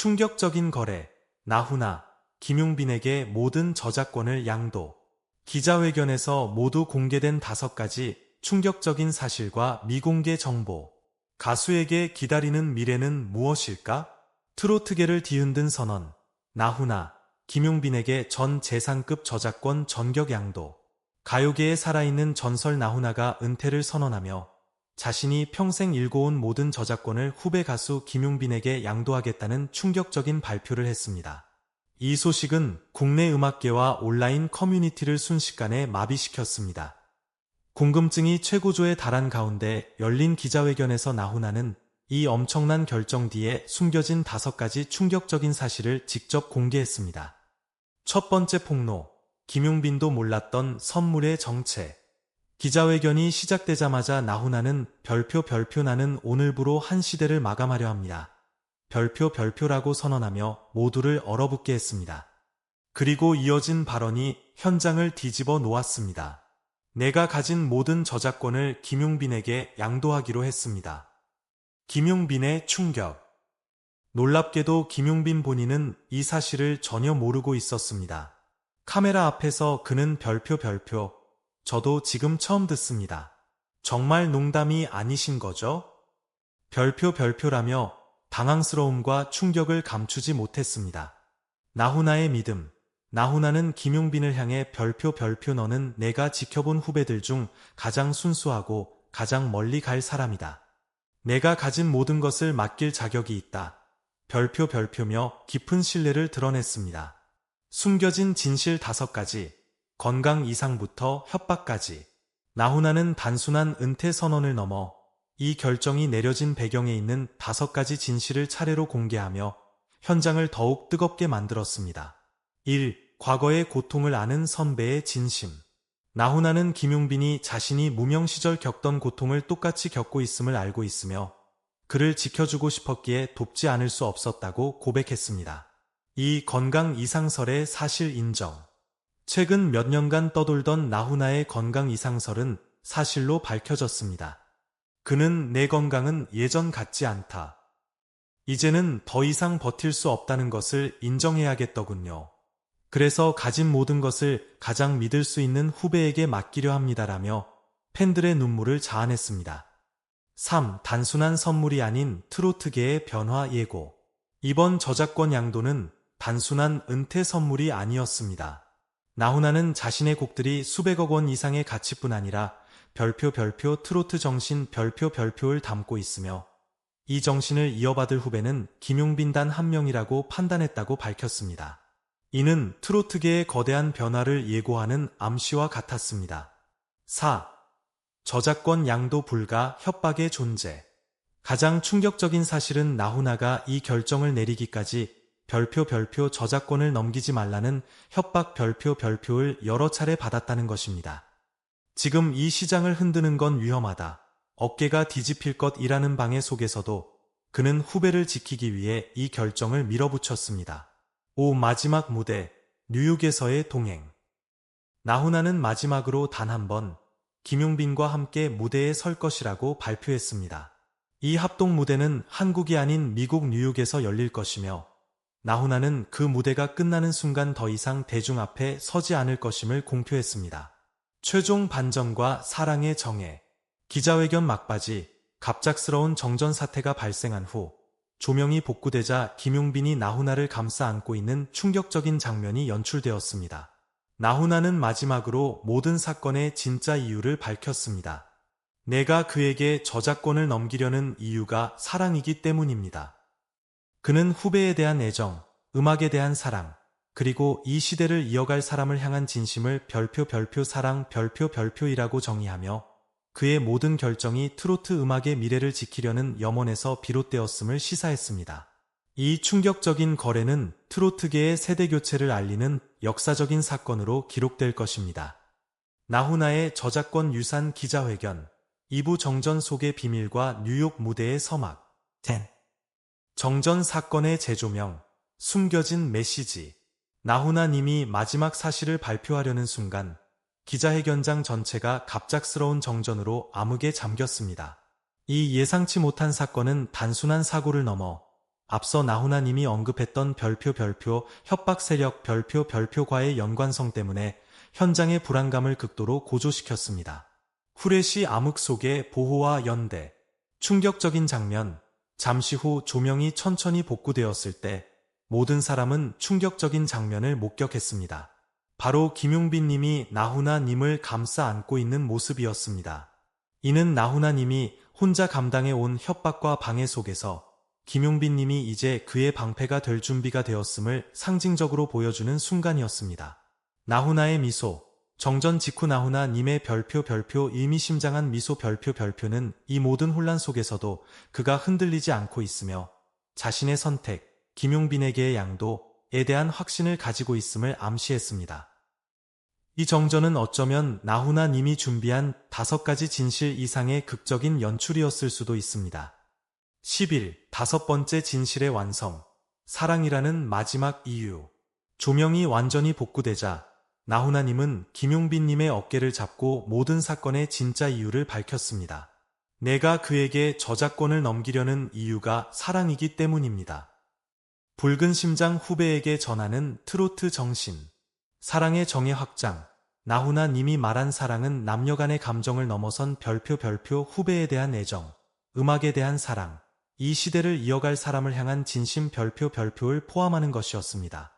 충격적인 거래. 나훈아, 김용빈에게 모든 저작권을 양도. 기자회견에서 모두 공개된 다섯 가지 충격적인 사실과 미공개 정보. 가수에게 기다리는 미래는 무엇일까? 트로트계를 뒤흔든 선언. 나훈아, 김용빈에게 전 재산급 저작권 전격 양도. 가요계에 살아있는 전설 나훈아가 은퇴를 선언하며 자신이 평생 일궈온 모든 저작권을 후배 가수 김용빈에게 양도하겠다는 충격적인 발표를 했습니다. 이 소식은 국내 음악계와 온라인 커뮤니티를 순식간에 마비시켰습니다. 궁금증이 최고조에 달한 가운데 열린 기자회견에서 나훈아는 이 엄청난 결정 뒤에 숨겨진 다섯 가지 충격적인 사실을 직접 공개했습니다. 첫 번째 폭로, 김용빈도 몰랐던 선물의 정체. 기자회견이 시작되자마자 나훈아는 별표 별표 나는 오늘부로 한 시대를 마감하려 합니다. 별표 별표라고 선언하며 모두를 얼어붙게 했습니다. 그리고 이어진 발언이 현장을 뒤집어 놓았습니다. 내가 가진 모든 저작권을 김용빈에게 양도하기로 했습니다. 김용빈의 충격. 놀랍게도 김용빈 본인은 이 사실을 전혀 모르고 있었습니다. 카메라 앞에서 그는 별표 별표, 저도 지금 처음 듣습니다. 정말 농담이 아니신 거죠? 별표 별표라며 당황스러움과 충격을 감추지 못했습니다. 나훈아의 믿음. 나훈아는 김용빈을 향해 별표 별표 너는 내가 지켜본 후배들 중 가장 순수하고 가장 멀리 갈 사람이다. 내가 가진 모든 것을 맡길 자격이 있다. 별표 별표며 깊은 신뢰를 드러냈습니다. 숨겨진 진실 다섯 가지, 건강 이상부터 협박까지. 나훈아는 단순한 은퇴 선언을 넘어 이 결정이 내려진 배경에 있는 다섯 가지 진실을 차례로 공개하며 현장을 더욱 뜨겁게 만들었습니다. 1. 과거의 고통을 아는 선배의 진심. 나훈아는 김용빈이 자신이 무명 시절 겪던 고통을 똑같이 겪고 있음을 알고 있으며 그를 지켜주고 싶었기에 돕지 않을 수 없었다고 고백했습니다. 이 건강 이상설의 사실 인정. 최근 몇 년간 떠돌던 나훈아의 건강 이상설은 사실로 밝혀졌습니다. 그는 내 건강은 예전 같지 않다. 이제는 더 이상 버틸 수 없다는 것을 인정해야겠더군요. 그래서 가진 모든 것을 가장 믿을 수 있는 후배에게 맡기려 합니다라며 팬들의 눈물을 자아냈습니다. 3. 단순한 선물이 아닌 트로트계의 변화 예고. 이번 저작권 양도는 단순한 은퇴 선물이 아니었습니다. 나훈아는 자신의 곡들이 수백억 원 이상의 가치뿐 아니라 별표 별표 트로트 정신 별표 별표를 담고 있으며 이 정신을 이어받을 후배는 김용빈 단 한 명이라고 판단했다고 밝혔습니다. 이는 트로트계의 거대한 변화를 예고하는 암시와 같았습니다. 4. 저작권 양도 불가 협박의 존재 가장 충격적인 사실은 나훈아가 이 결정을 내리기까지 별표 별표 저작권을 넘기지 말라는 협박 별표 별표를 여러 차례 받았다는 것입니다. 지금 이 시장을 흔드는 건 위험하다. 어깨가 뒤집힐 것이라는 방해 속에서도 그는 후배를 지키기 위해 이 결정을 밀어붙였습니다. 5. 마지막 무대 뉴욕에서의 동행 나훈아는 마지막으로 단 한 번 김용빈과 함께 무대에 설 것이라고 발표했습니다. 이 합동 무대는 한국이 아닌 미국 뉴욕에서 열릴 것이며 나훈아는 그 무대가 끝나는 순간 더 이상 대중 앞에 서지 않을 것임을 공표했습니다. 최종 반전과 사랑의 정해 기자회견 막바지 갑작스러운 정전 사태가 발생한 후 조명이 복구되자 김용빈이 나훈아를 감싸 안고 있는 충격적인 장면이 연출되었습니다. 나훈아는 마지막으로 모든 사건의 진짜 이유를 밝혔습니다. 내가 그에게 저작권을 넘기려는 이유가 사랑이기 때문입니다. 그는 후배에 대한 애정, 음악에 대한 사랑, 그리고 이 시대를 이어갈 사람을 향한 진심을 별표 별표 사랑 별표 별표이라고 정의하며 그의 모든 결정이 트로트 음악의 미래를 지키려는 염원에서 비롯되었음을 시사했습니다. 이 충격적인 거래는 트로트계의 세대교체를 알리는 역사적인 사건으로 기록될 것입니다. 나훈아의 저작권 유산 기자회견 2부 정전 속의 비밀과 뉴욕 무대의 서막 10. 정전 사건의 재조명 숨겨진 메시지 나훈아 님이 마지막 사실을 발표하려는 순간 기자회견장 전체가 갑작스러운 정전으로 암흑에 잠겼습니다. 이 예상치 못한 사건은 단순한 사고를 넘어 앞서 나훈아 님이 언급했던 별표 별표 협박 세력 별표 별표과의 연관성 때문에 현장의 불안감을 극도로 고조시켰습니다. 후레쉬 암흑 속의 보호와 연대 충격적인 장면 잠시 후 조명이 천천히 복구되었을 때 모든 사람은 충격적인 장면을 목격했습니다. 바로 김용빈 님이 나훈아 님을 감싸 안고 있는 모습이었습니다. 이는 나훈아 님이 혼자 감당해 온 협박과 방해 속에서 김용빈 님이 이제 그의 방패가 될 준비가 되었음을 상징적으로 보여주는 순간이었습니다. 나훈아의 미소, 정전 직후 나훈아 님의 별표 별표 의미심장한 미소 별표 별표는 이 모든 혼란 속에서도 그가 흔들리지 않고 있으며 자신의 선택, 김용빈에게의 양도에 대한 확신을 가지고 있음을 암시했습니다. 이 정전은 어쩌면 나훈아 님이 준비한 다섯 가지 진실 이상의 극적인 연출이었을 수도 있습니다. 10일 다섯 번째 진실의 완성 사랑이라는 마지막 이유 조명이 완전히 복구되자 나훈아님은 김용빈님의 어깨를 잡고 모든 사건의 진짜 이유를 밝혔습니다. 내가 그에게 저작권을 넘기려는 이유가 사랑이기 때문입니다. 붉은 심장 후배에게 전하는 트로트 정신 사랑의 정의 확장 나훈아 님이 말한 사랑은 남녀 간의 감정을 넘어선 별표 별표 후배에 대한 애정, 음악에 대한 사랑, 이 시대를 이어갈 사람을 향한 진심 별표 별표를 포함하는 것이었습니다.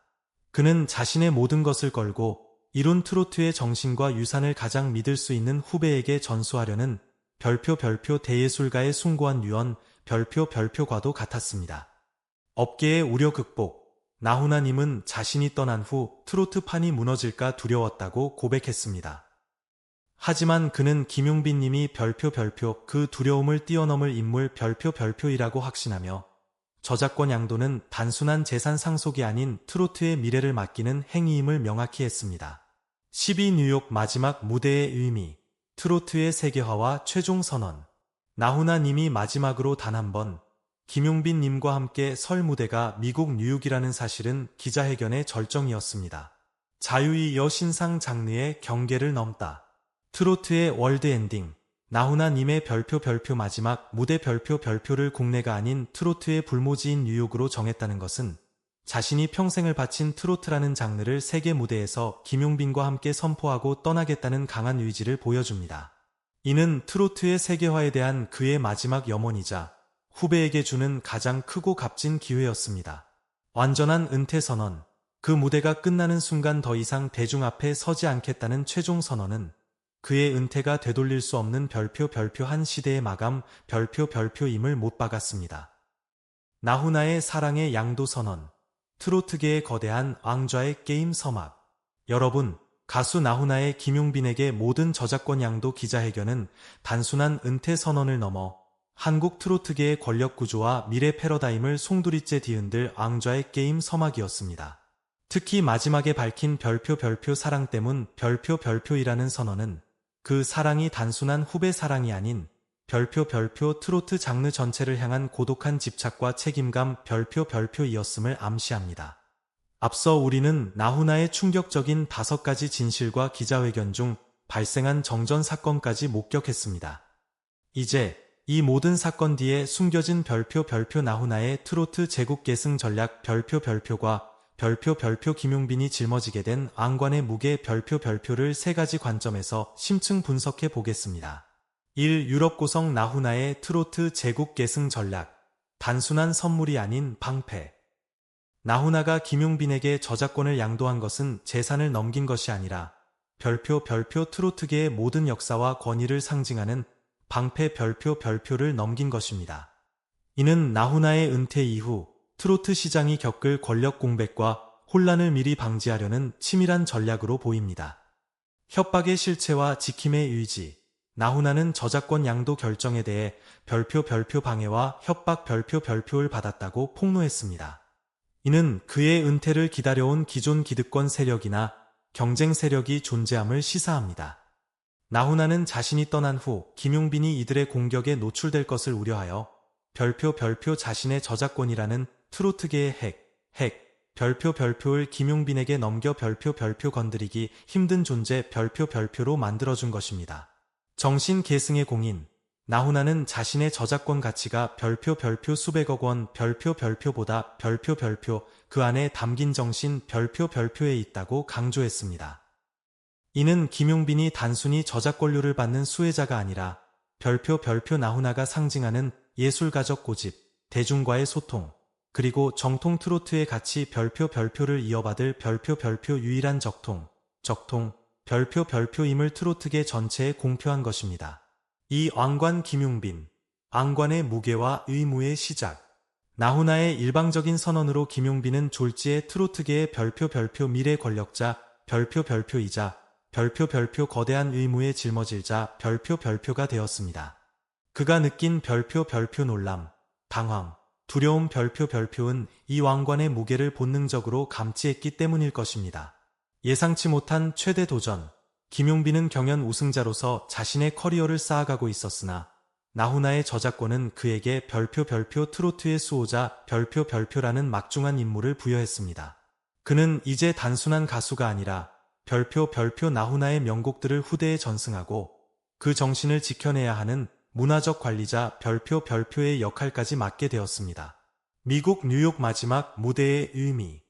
그는 자신의 모든 것을 걸고 이룬 트로트의 정신과 유산을 가장 믿을 수 있는 후배에게 전수하려는 별표 별표 대예술가의 숭고한 유언 별표 별표과도 같았습니다. 업계의 우려 극복 나훈아님은 자신이 떠난 후 트로트판이 무너질까 두려웠다고 고백했습니다. 하지만 그는 김용빈님이 별표 별표 그 두려움을 뛰어넘을 인물 별표 별표이라고 확신하며 저작권 양도는 단순한 재산 상속이 아닌 트로트의 미래를 맡기는 행위임을 명확히 했습니다. 12 뉴욕 마지막 무대의 의미 트로트의 세계화와 최종 선언 나훈아 님이 마지막으로 단 한 번 김용빈 님과 함께 설 무대가 미국 뉴욕이라는 사실은 기자회견의 절정이었습니다. 자유의 여신상 장르의 경계를 넘다. 트로트의 월드 엔딩. 나훈아 님의 별표 별표 마지막 무대 별표 별표를 국내가 아닌 트로트의 불모지인 뉴욕으로 정했다는 것은 자신이 평생을 바친 트로트라는 장르를 세계 무대에서 김용빈과 함께 선포하고 떠나겠다는 강한 의지를 보여줍니다. 이는 트로트의 세계화에 대한 그의 마지막 염원이자 후배에게 주는 가장 크고 값진 기회였습니다. 완전한 은퇴 선언. 그 무대가 끝나는 순간 더 이상 대중 앞에 서지 않겠다는 최종 선언은 그의 은퇴가 되돌릴 수 없는 별표 별표 한 시대의 마감 별표 별표임을 못 박았습니다. 나훈아의 사랑의 양도 선언. 트로트계의 거대한 왕좌의 게임 서막. 여러분, 가수 나훈아의 김용빈에게 모든 저작권 양도 기자회견은 단순한 은퇴 선언을 넘어 한국 트로트계의 권력 구조와 미래 패러다임을 송두리째 뒤흔들 앙좌의 게임 서막이었습니다. 특히 마지막에 밝힌 별표 별표 사랑 때문 별표 별표이라는 선언은 그 사랑이 단순한 후배 사랑이 아닌 별표 별표 트로트 장르 전체를 향한 고독한 집착과 책임감 별표 별표이었음을 암시합니다. 앞서 우리는 나훈아의 충격적인 다섯 가지 진실과 기자회견 중 발생한 정전 사건까지 목격했습니다. 이제 이 모든 사건 뒤에 숨겨진 별표 별표 나훈아의 트로트 제국 계승 전략 별표 별표과 별표 별표 김용빈이 짊어지게 된 왕관의 무게 별표 별표를 세 가지 관점에서 심층 분석해 보겠습니다. 1. 유럽 고성 나훈아의 트로트 제국 계승 전략 단순한 선물이 아닌 방패 나훈아가 김용빈에게 저작권을 양도한 것은 재산을 넘긴 것이 아니라 별표 별표 트로트계의 모든 역사와 권위를 상징하는 방패 별표 별표를 넘긴 것입니다. 이는 나훈아의 은퇴 이후 트로트 시장이 겪을 권력 공백과 혼란을 미리 방지하려는 치밀한 전략으로 보입니다. 협박의 실체와 지킴의 의지, 나훈아는 저작권 양도 결정에 대해 별표 별표 방해와 협박 별표 별표를 받았다고 폭로했습니다. 이는 그의 은퇴를 기다려온 기존 기득권 세력이나 경쟁 세력이 존재함을 시사합니다. 나훈아는 자신이 떠난 후 김용빈이 이들의 공격에 노출될 것을 우려하여 별표 별표 자신의 저작권이라는 트로트계의 핵, 핵, 별표 별표를 김용빈에게 넘겨 별표 별표 건드리기 힘든 존재 별표 별표로 만들어준 것입니다. 정신 계승의 공인, 나훈아는 자신의 저작권 가치가 별표 별표 수백억 원 별표 별표보다 별표 별표 그 안에 담긴 정신 별표 별표에 있다고 강조했습니다. 이는 김용빈이 단순히 저작권료를 받는 수혜자가 아니라 별표 별표 나훈아가 상징하는 예술가적 고집, 대중과의 소통, 그리고 정통 트로트의 가치 별표 별표를 이어받을 별표 별표 유일한 적통, 적통, 별표 별표임을 트로트계 전체에 공표한 것입니다. 이 왕관 김용빈, 왕관의 무게와 의무의 시작. 나훈아의 일방적인 선언으로 김용빈은 졸지의 트로트계의 별표 별표 미래 권력자, 별표 별표이자 별표 별표 거대한 의무에 짊어질자 별표 별표가 되었습니다. 그가 느낀 별표 별표 논람, 당황, 두려움 별표 별표은 이 왕관의 무게를 본능적으로 감지했기 때문일 것입니다. 예상치 못한 최대 도전, 김용빈은 경연 우승자로서 자신의 커리어를 쌓아가고 있었으나 나훈아의 저작권은 그에게 별표 별표 트로트의 수호자 별표 별표라는 막중한 임무를 부여했습니다. 그는 이제 단순한 가수가 아니라 별표 별표 나훈아의 명곡들을 후대에 전승하고 그 정신을 지켜내야 하는 문화적 관리자 별표 별표의 역할까지 맡게 되었습니다. 미국 뉴욕 마지막 무대의 의미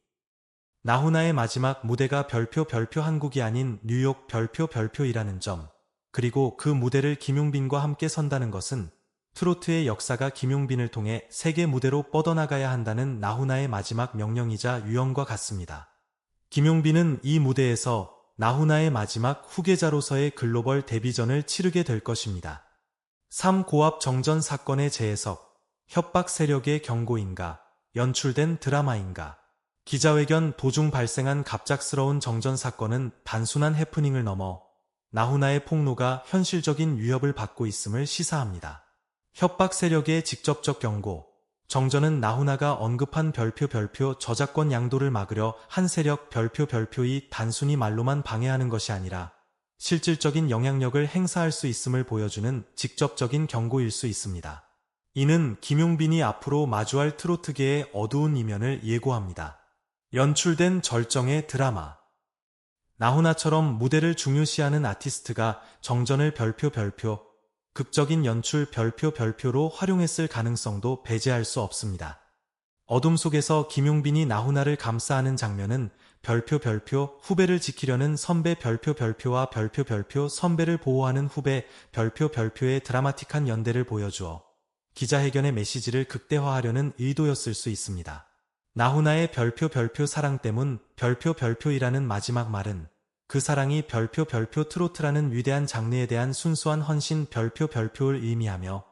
나훈아의 마지막 무대가 별표 별표 한국이 아닌 뉴욕 별표 별표이라는 점 그리고 그 무대를 김용빈과 함께 선다는 것은 트로트의 역사가 김용빈을 통해 세계 무대로 뻗어나가야 한다는 나훈아의 마지막 명령이자 유언과 같습니다. 김용빈은 이 무대에서 나훈아의 마지막 후계자로서의 글로벌 데뷔전을 치르게 될 것입니다. 3. 고압 정전 사건의 재해석, 협박 세력의 경고인가, 연출된 드라마인가. 기자회견 도중 발생한 갑작스러운 정전 사건은 단순한 해프닝을 넘어 나훈아의 폭로가 현실적인 위협을 받고 있음을 시사합니다. 협박 세력의 직접적 경고, 정전은 나훈아가 언급한 별표 별표 저작권 양도를 막으려 한 세력 별표 별표이 단순히 말로만 방해하는 것이 아니라 실질적인 영향력을 행사할 수 있음을 보여주는 직접적인 경고일 수 있습니다. 이는 김용빈이 앞으로 마주할 트로트계의 어두운 이면을 예고합니다. 연출된 절정의 드라마 나훈아처럼 무대를 중요시하는 아티스트가 정전을 별표 별표, 극적인 연출 별표 별표로 활용했을 가능성도 배제할 수 없습니다. 어둠 속에서 김용빈이 나훈아를 감싸하는 장면은 별표 별표 후배를 지키려는 선배 별표 별표와 별표 별표 선배를 보호하는 후배 별표 별표의 드라마틱한 연대를 보여주어 기자회견의 메시지를 극대화하려는 의도였을 수 있습니다. 나훈아의 별표 별표 사랑 때문 별표 별표이라는 마지막 말은 그 사랑이 별표 별표 트로트라는 위대한 장르에 대한 순수한 헌신 별표 별표를 의미하며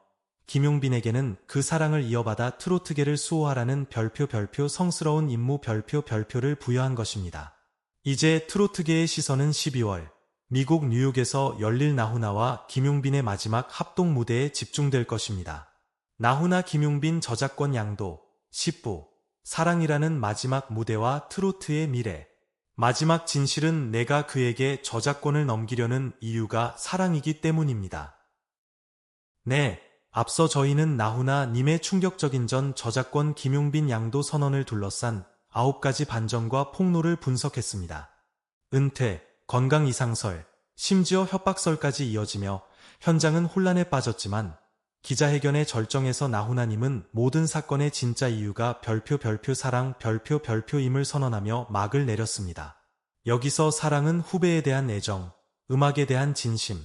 김용빈에게는 그 사랑을 이어받아 트로트계를 수호하라는 별표 별표 성스러운 임무 별표 별표를 부여한 것입니다. 이제 트로트계의 시선은 12월 미국 뉴욕에서 열릴 나훈아와 김용빈의 마지막 합동 무대에 집중될 것입니다. 나훈아 김용빈 저작권 양도 10부 사랑이라는 마지막 무대와 트로트의 미래 마지막 진실은 내가 그에게 저작권을 넘기려는 이유가 사랑이기 때문입니다. 네, 앞서 저희는 나훈아 님의 충격적인 전 저작권 김용빈 양도 선언을 둘러싼 9가지 반전과 폭로를 분석했습니다. 은퇴, 건강 이상설, 심지어 협박설까지 이어지며 현장은 혼란에 빠졌지만 기자회견의 절정에서 나훈아님은 모든 사건의 진짜 이유가 별표 별표 사랑 별표 별표임을 선언하며 막을 내렸습니다. 여기서 사랑은 후배에 대한 애정, 음악에 대한 진심,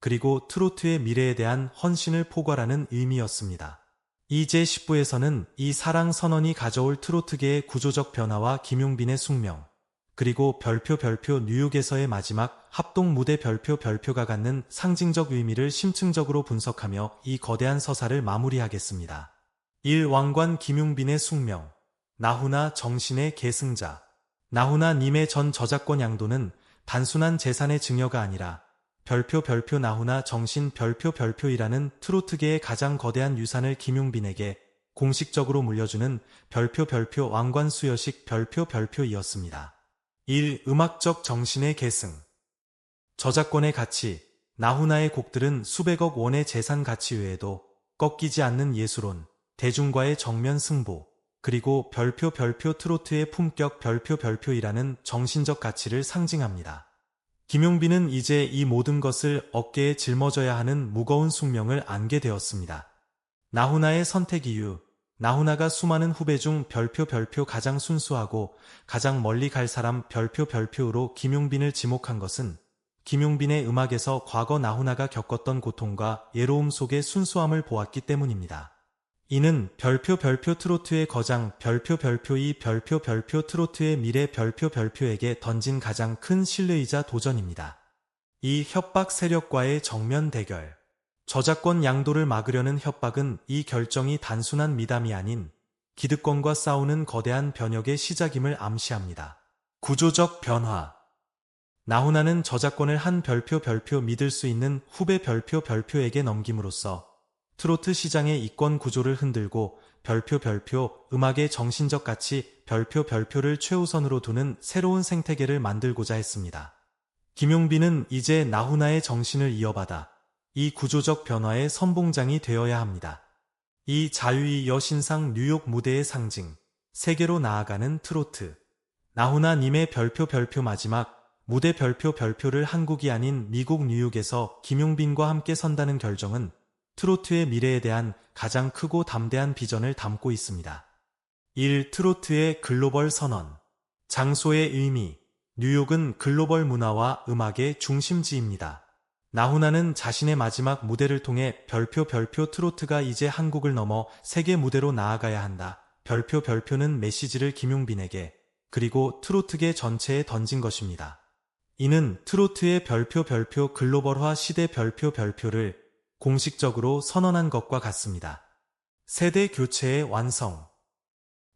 그리고 트로트의 미래에 대한 헌신을 포괄하는 의미였습니다. 이 제 10부에서는 이 사랑 선언이 가져올 트로트계의 구조적 변화와 김용빈의 숙명, 그리고 별표 별표 뉴욕에서의 마지막 합동 무대 별표 별표가 갖는 상징적 의미를 심층적으로 분석하며 이 거대한 서사를 마무리하겠습니다. 1. 왕관 김용빈의 숙명 나훈아 정신의 계승자 나훈아 님의 전 저작권 양도는 단순한 재산의 증여가 아니라 별표 별표 나훈아 정신 별표 별표이라는 트로트계의 가장 거대한 유산을 김용빈에게 공식적으로 물려주는 별표 별표 왕관 수여식 별표 별표이었습니다. 1. 음악적 정신의 계승 저작권의 가치 나훈아의 곡들은 수백억 원의 재산 가치 외에도 꺾이지 않는 예술론, 대중과의 정면 승부, 그리고 별표 별표 트로트의 품격 별표 별표이라는 정신적 가치를 상징합니다. 김용빈은 이제 이 모든 것을 어깨에 짊어져야 하는 무거운 숙명을 안게 되었습니다. 나훈아의 선택 이유. 나훈아가 수많은 후배 중 별표 별표 가장 순수하고 가장 멀리 갈 사람 별표 별표로 김용빈을 지목한 것은 김용빈의 음악에서 과거 나훈아가 겪었던 고통과 예로움 속의 순수함을 보았기 때문입니다. 이는 별표 별표 트로트의 거장 별표 별표이 별표 별표 트로트의 미래 별표 별표에게 던진 가장 큰 신뢰이자 도전입니다. 이 협박 세력과의 정면 대결. 저작권 양도를 막으려는 협박은 이 결정이 단순한 미담이 아닌 기득권과 싸우는 거대한 변혁의 시작임을 암시합니다. 구조적 변화. 나훈아는 저작권을 한 별표 별표 믿을 수 있는 후배 별표 별표에게 넘김으로써 트로트 시장의 이권 구조를 흔들고 별표 별표 음악의 정신적 가치 별표 별표를 최우선으로 두는 새로운 생태계를 만들고자 했습니다. 김용빈은 이제 나훈아의 정신을 이어받아 이 구조적 변화의 선봉장이 되어야 합니다. 이 자유의 여신상 뉴욕 무대의 상징, 세계로 나아가는 트로트. 나훈아 님의 별표 별표 마지막 무대 별표 별표를 한국이 아닌 미국 뉴욕에서 김용빈과 함께 선다는 결정은 트로트의 미래에 대한 가장 크고 담대한 비전을 담고 있습니다. 1. 트로트의 글로벌 선언 장소의 의미 뉴욕은 글로벌 문화와 음악의 중심지입니다. 나훈아는 자신의 마지막 무대를 통해 별표 별표 트로트가 이제 한국을 넘어 세계 무대로 나아가야 한다. 별표 별표는 메시지를 김용빈에게 그리고 트로트계 전체에 던진 것입니다. 이는 트로트의 별표 별표 글로벌화 시대 별표 별표를 공식적으로 선언한 것과 같습니다. 세대 교체의 완성.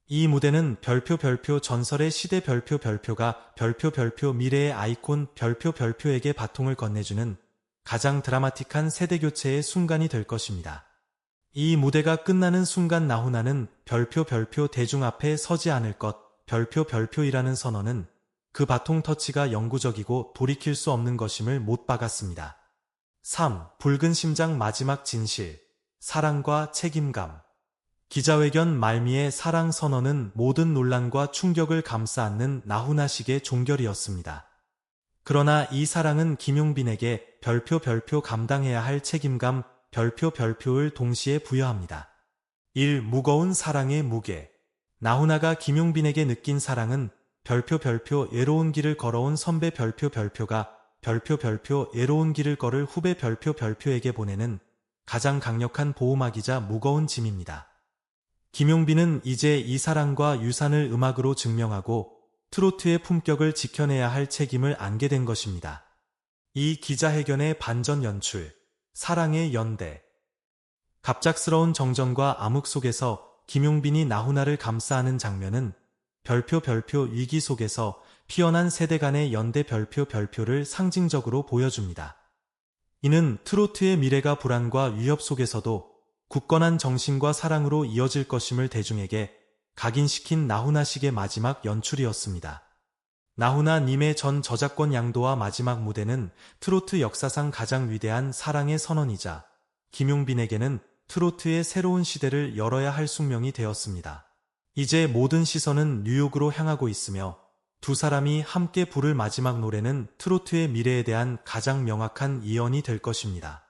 이 무대는 별표 별표 전설의 시대 별표 별표가 별표 별표 미래의 아이콘 별표 별표에게 바통을 건네주는 가장 드라마틱한 세대 교체의 순간이 될 것입니다. 이 무대가 끝나는 순간 나훈아는 별표 별표 대중 앞에 서지 않을 것, 별표 별표이라는 선언은 그 바통 터치가 영구적이고 돌이킬 수 없는 것임을 못 박았습니다. 3. 붉은 심장 마지막 진실 사랑과 책임감 기자회견 말미의 사랑 선언은 모든 논란과 충격을 감싸 안는 나훈아식의 종결이었습니다. 그러나 이 사랑은 김용빈에게 별표 별표 감당해야 할 책임감 별표 별표를 동시에 부여합니다. 1. 무거운 사랑의 무게 나훈아가 김용빈에게 느낀 사랑은 별표 별표 예로운 길을 걸어온 선배 별표 별표가 별표 별표 예로운 길을 걸을 후배 별표 별표에게 보내는 가장 강력한 보호막이자 무거운 짐입니다. 김용빈은 이제 이 사랑과 유산을 음악으로 증명하고 트로트의 품격을 지켜내야 할 책임을 안게 된 것입니다. 이 기자회견의 반전 연출, 사랑의 연대. 갑작스러운 정전과 암흑 속에서 김용빈이 나훈아를 감싸하는 장면은 별표 별표 위기 속에서 피어난 세대 간의 연대 별표 별표를 상징적으로 보여줍니다. 이는 트로트의 미래가 불안과 위협 속에서도 굳건한 정신과 사랑으로 이어질 것임을 대중에게 각인시킨 나훈아식의 마지막 연출이었습니다. 나훈아 님의 전 저작권 양도와 마지막 무대는 트로트 역사상 가장 위대한 사랑의 선언이자 김용빈에게는 트로트의 새로운 시대를 열어야 할 숙명이 되었습니다. 이제 모든 시선은 뉴욕으로 향하고 있으며 두 사람이 함께 부를 마지막 노래는 트로트의 미래에 대한 가장 명확한 예언이 될 것입니다.